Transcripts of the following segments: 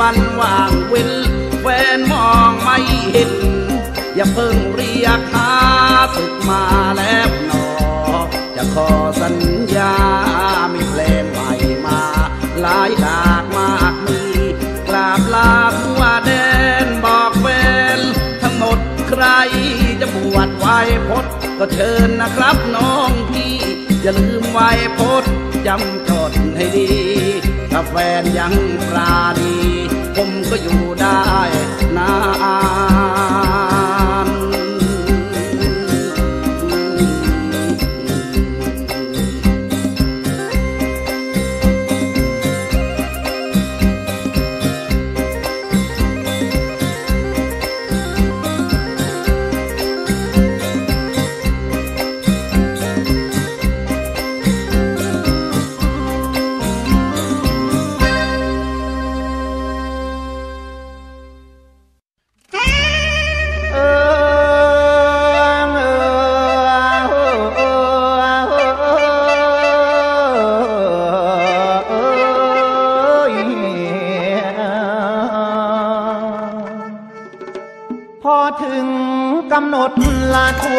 วันว่างเว้นแฟนมองไม่เห็น อย่าเพิ่งเรียกหาสึกมาแล้วหนอ จะขอสัญญามีเพลงใหม่มา หลายหลากมากมีกราบลาผัวแดนบอกแฟนทั้งหมดใครจะบวชไว้พดก็เชิญนะครับน้องพี่ อย่าลืมไว้พดจำจดให้ดี แฟนยังปราดีผมก็อยู่ได้นา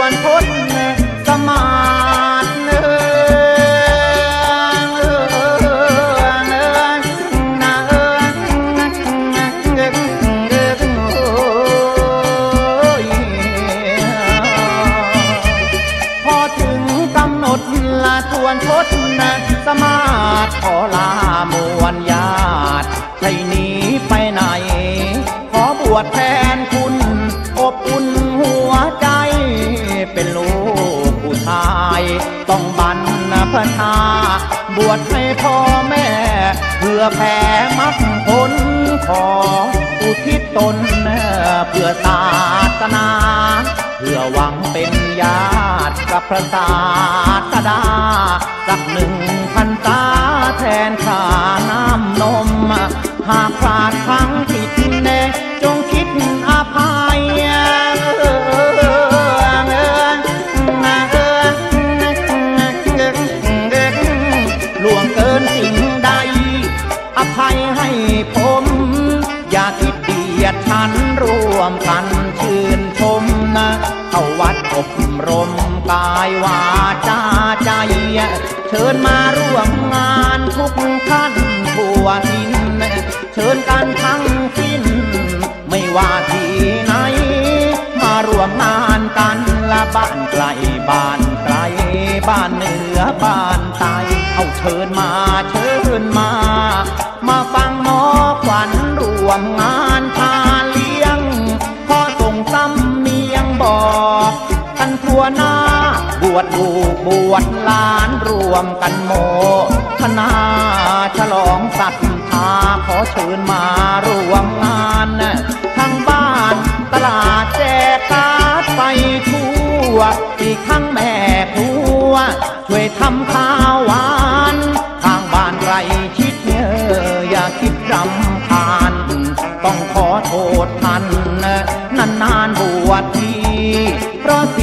วนพ้นสมาธิเนื้พอถึงกำหนดลาทวนพ้นสมาธขอลามวลญาติให้หนีไปไหน ขอบวชแท วชให้พ่อแม่ เพื่อแผ่มักผลขออุทิศตนเพื่อศาสนา เพื่อหวังเป็นญาติกับพระศาสดา สักหนึ่งพันตาแทนขาน้ำนม หากพลาดครั้งผิายวาจาใจ เชิญมาร่วมงานทุกท่านทั่วทินเชิญกันทั้งสิ้น ไม่ว่าที่ไหน มาร่วมงานกันละบ้านไกลบ้านไกลบ้านเหนือบ้านใต้เอาเชิญมาเชิญมา มาฟังมอ วชลูกบวชล้านรวมกันโมทนาฉลองศรัทธาขอเชิญมาร่วมงานทั้งบ้านตลาดแจกการไปทั่วอีกทั้งแม่ครัวช่วยทำข้า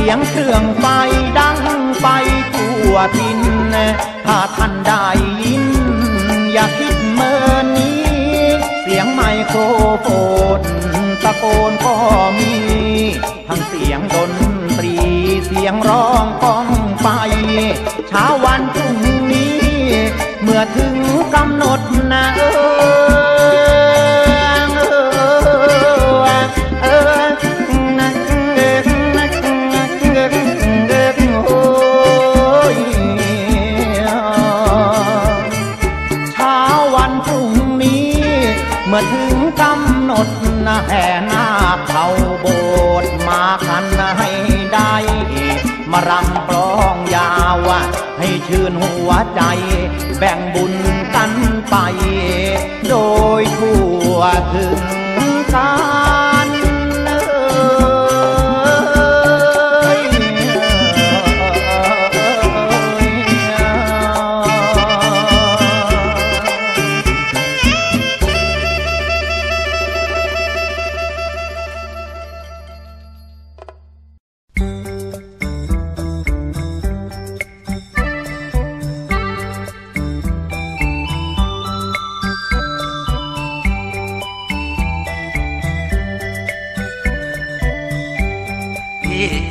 ยงเครื่องไฟดังไปทั่วทิน ถ้าท่านได้ยิน อย่าคิดเมินนี้ เสียงไมโครโฟนตะโกนก็มี ทั้งเสียงดนตรี เสียงร้องก้องไปเช้าวันพ เมื่อถึงกำหนดนะแห่นาเผาโบสถ์มาคันให้ได้ มารำกลองยาวให้ชื่นหัวใจ แบ่งบุญกันไป โดยทั่วถึงกา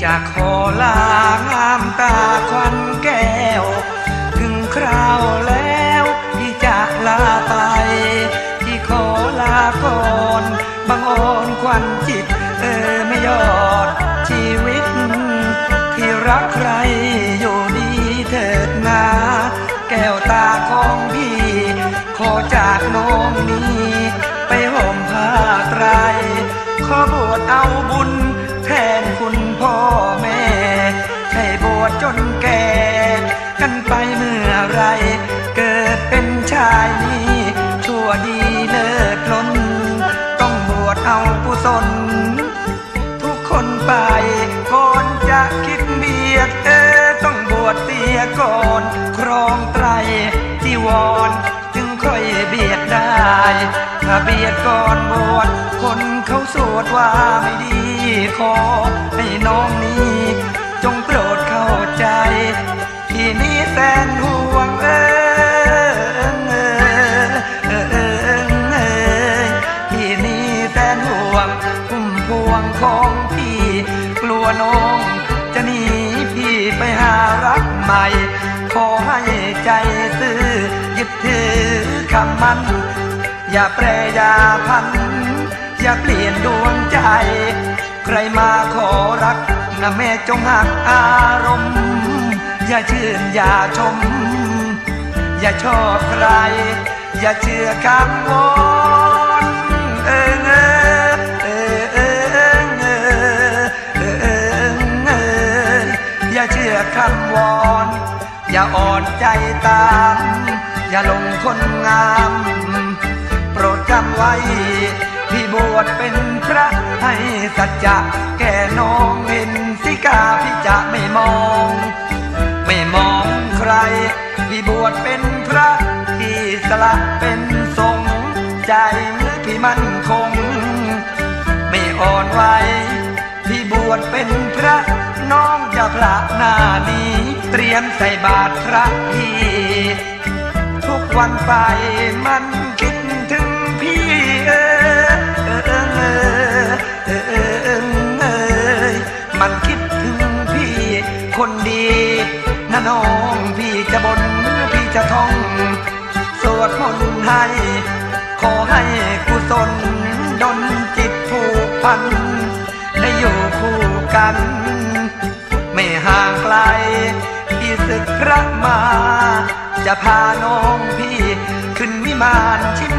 จะขอลางามตาควันแก้ว ถึงคราวแล้วพี่จะลาไปพี่ขอลาก่อนบางอ่อนควันจิต เออไม่ยอดชีวิต ที่รักใครอยู่ดีเถิดนาแก้วตาของพี่ ขอจากน้องนี้ไปห่มผ้าไตรขอบวชเอาบุญแทนคุณ พ่อแม่ ให้บวชจนแก่ กันไปเมื่อไร เกิดเป็นชายนี้ชั่วดีเลิศล้น ต้องบวชเอากุศลทุกคนไปก่อนจะคิดเบียดเออต้องบวชเตียก่อนครองไตรจีวรจึงค่อยเบียดได้ ถ้าเบียดก่อนบวชคนเขาสวดว่าไม่ดีขอให้น้องนี้ จงโปรดเข้าใจ ที่นี้แสนห่วงเออเออเออเออที่นี่แสนห่วงพุ่มพวงของพี่กลัวน้องจะหนีพี่ไปหารักใหม่ ขอให้ใจซื่อยึดถือคำมัน อย่าแปรยาพัน อย่าเปลี่ยนดวงใจ ใครมาขอรักนะแม่จงหักอารมณ์ อย่าชื่นอย่าชม อย่าชอบใคร อย่าเชื่อคำวอนเออเออเออเออเออเออเอออย่าเชื่อคำวอน อย่าอ่อนใจตาม อย่าลงคนงาม โปรดจำไว้พี่บวชเป็นพระให้สัจจะแก่น้องเห็นสิกาพี่จะไม่มอง ไม่มองใคร พี่บวชเป็นพระที่สละเป็นสงฆ์ใจมือพี่มั่นคง ไม่อ่อนไหวพี่บวชเป็นพระน้องจะพระหน้านี้ เตรียมใส่บาตรพระพี่ ทุกวันไปมัน น้องพี่จะบนพี่จะท่อง สวดมนต์ให้ ขอให้กุศลดลจิตผูกพัน ได้อยู่คู่กัน ไม่ห่างไกลที่ศึกพระมา จะพาน้องพี่ขึ้นวิมานชิม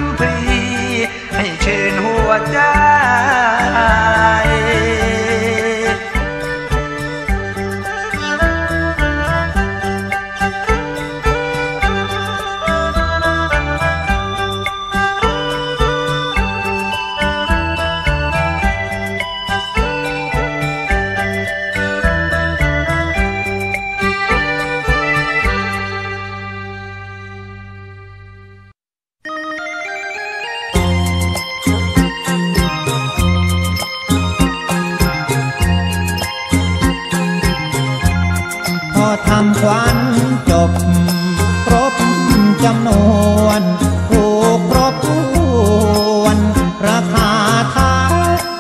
ทำควันจบครบจำนวนถูกครบถ้วนราคาท้า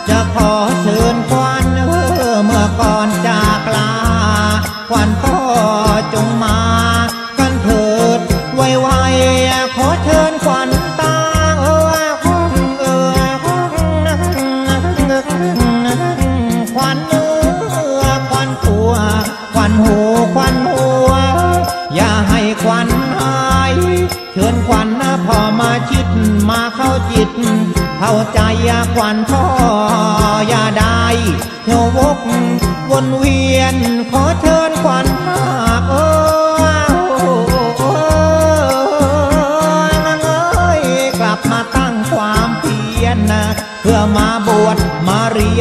จะขอเชิญควันเออเมื่อก่อนจากลาควันพ่อจงมากันเถิดไว้ว่า เข้าใจยากวันพ่ออย่าได้เทยววกวนเวียนขอเธอ